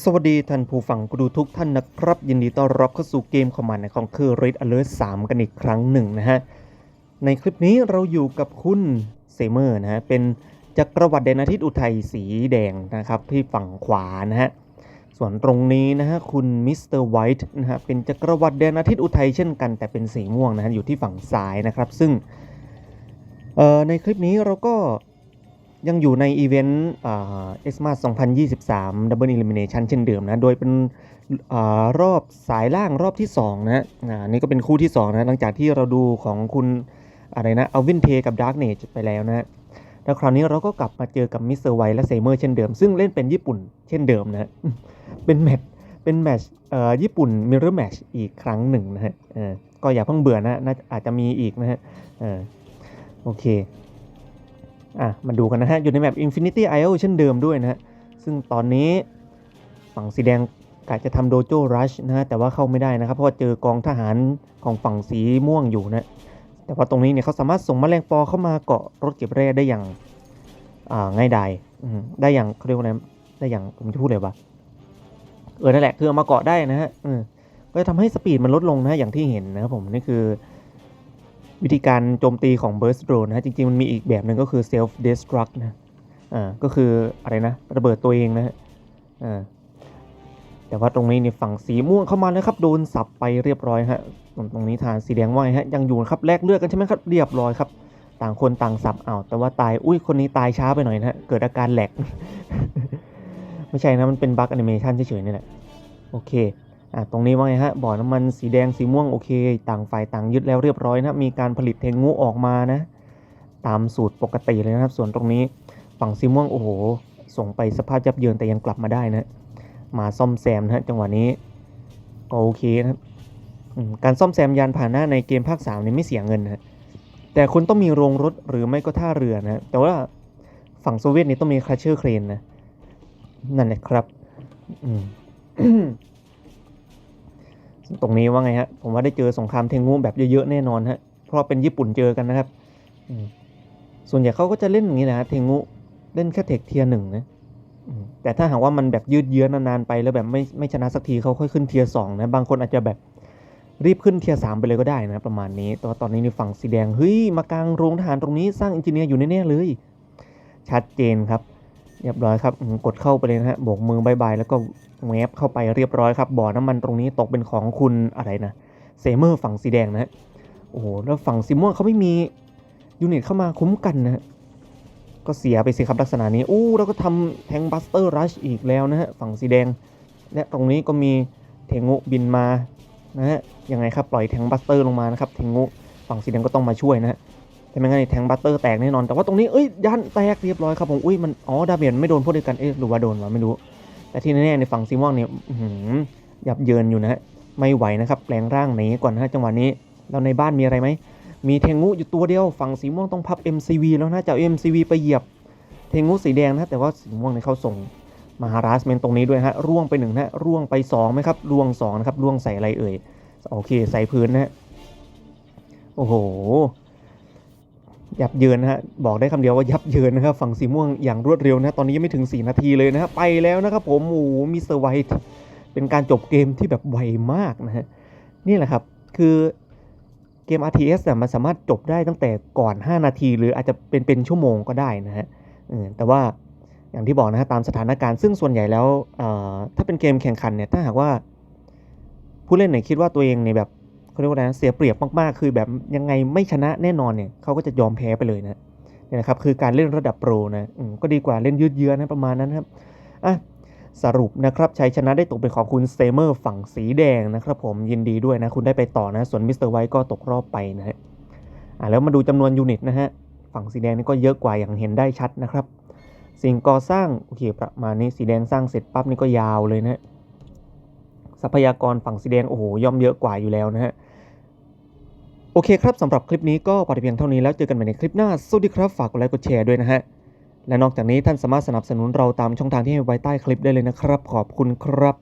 สวัสดีท่านผู้ฟังกูดูทุกท่านนะครับ ยินดีต้อนรับเข้าสู่เกมคอมมานด์ของคือ Red Alert 3 กันอีกครั้งหนึ่งนะฮะ ในคลิปนี้เราอยู่กับคุณเซเมอร์นะฮะ เป็นจักรวรรดิแดนอาทิตย์อุทัยสีแดงนะครับ ที่ฝั่งขวานะฮะ ส่วนตรงนี้นะฮะ คุณมิสเตอร์ไวท์นะฮะ เป็นจักรวรรดิแดนอาทิตย์อุทัยเช่นกัน แต่เป็นสีม่วงนะฮะอยู่ที่ฝั่งซ้ายนะครับ ซึ่งในคลิปนี้เราก็ ยังอยู่ในอีเวนต์เอสมา2023 Double Elimination เช่นเดิมนะ โดยเป็นอรอบสายล่างรอบที่ 2 นะอ่านี่ก็เป็นคู่ที่ 2 นะ หลังจากที่เราดูของคุณอะไรนะเอาวินเทกับดาร์กเนจไปแล้วนะแล้วคราวนี้เราก็กลับมาเจอกับมิสเตอร์ไวและเซเมอร์เช่นเดิม ซึ่งเล่นเป็นญี่ปุ่นเช่นเดิมนะ เป็นแมตช์เป็นแมตช์ญี่ปุ่นมิร r ร์แมตช์อีกครั้งหนึ่งนะฮะก็อย่าเพิ่งเบื่อนะน่าอาจจะมีอีกนะฮะโอเค อะมาดูกันนะฮะ อยู่ในแมป Infinity Isle เช่นเดิมด้วยนะฮะ ซึ่งตอนนี้ฝั่งสีแดงกะจะทำโดโจรัชนะฮะ แต่ว่าเข้าไม่ได้นะครับ เพราะว่าเจอกองทหารของฝั่งสีม่วงอยู่นะ แต่ว่าตรงนี้เนี่ยเขาสามารถส่งแมลงปอเข้ามาเกาะรถเก็บแร่ได้อย่างอ่าง่ายดายได้อย่างเขาเรียกว่าไงได้อย่างผมจะพูดเลยว่าเออนั่นแหละคือเอามาเกาะได้นะฮะก็จะทำให้สปีดมันลดลงนะอย่างที่เห็นนะครับผมนี่คือ วิธีการโจมตีของ Burst Drone นะฮะจริงๆ มันมีอีกแบบหนึ่งก็คือ Self Destruct นะอ่าก็คืออะไรนะ ระเบิดตัวเองนะฮะอ่าแต่ว่าตรงนี้เนี่ยฝั่งสีม่วงเข้ามาแล้วครับโดนสับไปเรียบร้อยฮะตรงตรงนี้ทางสีแดงว่าไงฮะยังอยู่ครับแลกเลือดกันใช่ไหมครับเรียบร้อยครับ ต่างคนต่างสับอ้าวแต่ว่าตายอุ้ยคนนี้ตายช้าไปหน่อยนะฮะเกิดอาการแหลก ไม่ใช่นะมันเป็นบั๊กแอนิเมชันเฉยๆนี่แหละโอเค อะตรงนี้ว่าไงฮะบ่อน้ำมันสีแดงสีม่วงโอเค ต่างฝ่ายต่างยึดแล้วเรียบร้อยนะมีการผลิตเทงงูออกมานะ ตามสูตรปกติเลยนะครับ ส่วนตรงนี้ฝั่งสีม่วงโอ้โห ส่งไปสภาพยับเยินแต่ยังกลับมาได้นะ มาซ่อมแซมนะจังหวะนี้ก็โอเคนะครับการซ่อมแซมยานพาหนะในเกมภาค3นี่ไม่เสียเงินนะฮะแต่คุณต้องมีโรงรถหรือไม่ก็ท่าเรือนะแต่ว่าฝั่งโซเวียตนี่ต้องมีคราเชอร์เครนนะนั่นแหละครับอืม ตรงนี้ว่าไงฮะ ผมว่าได้เจอสงครามเทงูแบบเยอะๆแน่นอนฮะ เพราะเป็นญี่ปุ่นเจอกันนะครับ ส่วนใหญ่เขาก็จะเล่นอย่างนี้นะฮะเทงูเล่นแค่เทคเทียร์หนึ่งนะแต่ถ้าหากว่ามันแบบยืดเยื้อนานๆไปแล้วแบบไม่ไม่ชนะสักทีเขาค่อยขึ้นเทียร์สองนะ บางคนอาจจะแบบรีบขึ้นเทียร์สามไปเลยก็ได้นะ ประมาณนี้ แต่ว่าตอนนี้ในฝั่งสีแดง เฮ้ย มากลางโรงทหารตรงนี้สร้างอินจิเนียร์อยู่แน่ๆเลย ชัดเจนครับ เรียบร้อยครับกดเข้าไปเลยนะฮะโบกมือบายบายแล้วก็แวบเข้าไปเรียบร้อยครับ บ่อน้ำมันตรงนี้ตกเป็นของคุณอะไรนะเซเมอร์ฝั่งสีแดงนะฮะโอ้โหแล้วฝั่งสีม่วงเขาไม่มียูนิตเข้ามาคุ้มกันนะฮะก็เสียไปสิครับลักษณะนี้อู้แล้วก็ทำแทงบัสเตอร์รัชอีกแล้วนะฮะฝั่งสีแดง และตรงนี้ก็มีเทงูบินมานะฮะยังไงครับปล่อยแทงบัสเตอร์ลงมานะครับเทงูฝั่งสีแดงก็ต้องมาช่วยนะฮะ แต่ไม่งั้นนแทงบัสเตอร์แตกแน่นอน แต่ว่าตรงนี้เอ้ยยันแตกเรียบร้อยครับผมอุ้ยมันอ๋อดาเมจไม่โดนพวกเดียวกันเอ๊ะหรือว่าโดนวะไม่รู้ แต่ที่แน่ๆในฝั่งซีม่วงเนี่ยหือยับเยินอยู่นะฮะไม่ไหวนะครับแปลงร่างหนีก่อนนะจังหวะนี้แล้วในบ้านมีอะไรไหมมีเทงูอยู่ตัวเดียวฝั่งสีม่วงต้องพับ MCV แล้วนะจะเอา MCV ไปเหยียบเทงูสีแดงนะแต่ว่าสีม่วงเนี่ยเขาส่งมาฮาราสเมนตรงนี้ด้วยฮะร่วงไปหนึ่งนะร่วงไปสองไหมครับร่วงสองนะครับร่วงใส่อะไรเอ่ยโอเคใส่พื้นนะโอ้โห ยับเยินนะฮะบอกได้คำเดียวว่ายับเยินนะครับฝั่งสีม่วงอย่างรวดเร็วนะตอนนี้ยังไม่ถึง 4 นาทีเลยนะฮะไปแล้วนะครับผมโอ้โหมิสเตอร์ไวท์เป็นการจบเกมที่แบบไวมากนะฮะนี่แหละครับคือเกม RTS เนี่ยมันสามารถจบได้ตั้งแต่ก่อน 5 นาที หรืออาจจะเป็นเป็นชั่วโมงก็ได้นะฮะแต่ว่าอย่างที่บอกนะฮะตามสถานการณ์ซึ่งส่วนใหญ่แล้วถ้าเป็นเกมแข่งขันเนี่ยถ้าหากว่าผู้เล่นเนี่ยคิดว่าตัวเองเนี่ยแบบ เขาเรียกว่าอะไรนะเสียเปรียบมากๆ คือแบบยังไงไม่ชนะแน่นอนเนี่ยเขาก็จะยอมแพ้ไปเลยนะเนี่ยนะครับคือการเล่นระดับโปรนะก็ดีกว่าเล่นยืดเยื้อนะประมาณนั้นครับอะสรุปนะครับชัยชนะได้ตกเป็นของคุณเซเมอร์ฝั่งสีแดงนะครับผมยินดีด้วยนะคุณได้ไปต่อนะ ส่วนมิสเตอร์ไวท์ก็ตกรอบไปนะฮะอะแล้วมาดูจำนวนยูนิตนะฮะฝั่งสีแดงนี่ก็เยอะกว่าอย่างเห็นได้ชัดนะครับ สิ่งก่อสร้างโอเคประมาณนี้สีแดงสร้างเสร็จปั๊บนี่ก็ยาวเลยนะฮะทรัพยากรฝั่งสีแดงโอ้โหย่อมเยอะกว่าอยู่แล้วนะฮะ โอเคครับสำหรับคลิปนี้ก็พอเพียงเท่านี้แล้วเจอกันใหม่ในคลิปหน้า สวัสดีครับ ฝากกดไลค์กดแชร์ด้วยนะฮะ และนอกจากนี้ท่านสามารถสนับสนุนเราตามช่องทางที่ให้ไว้ใต้คลิปได้เลยนะครับ ขอบคุณครับ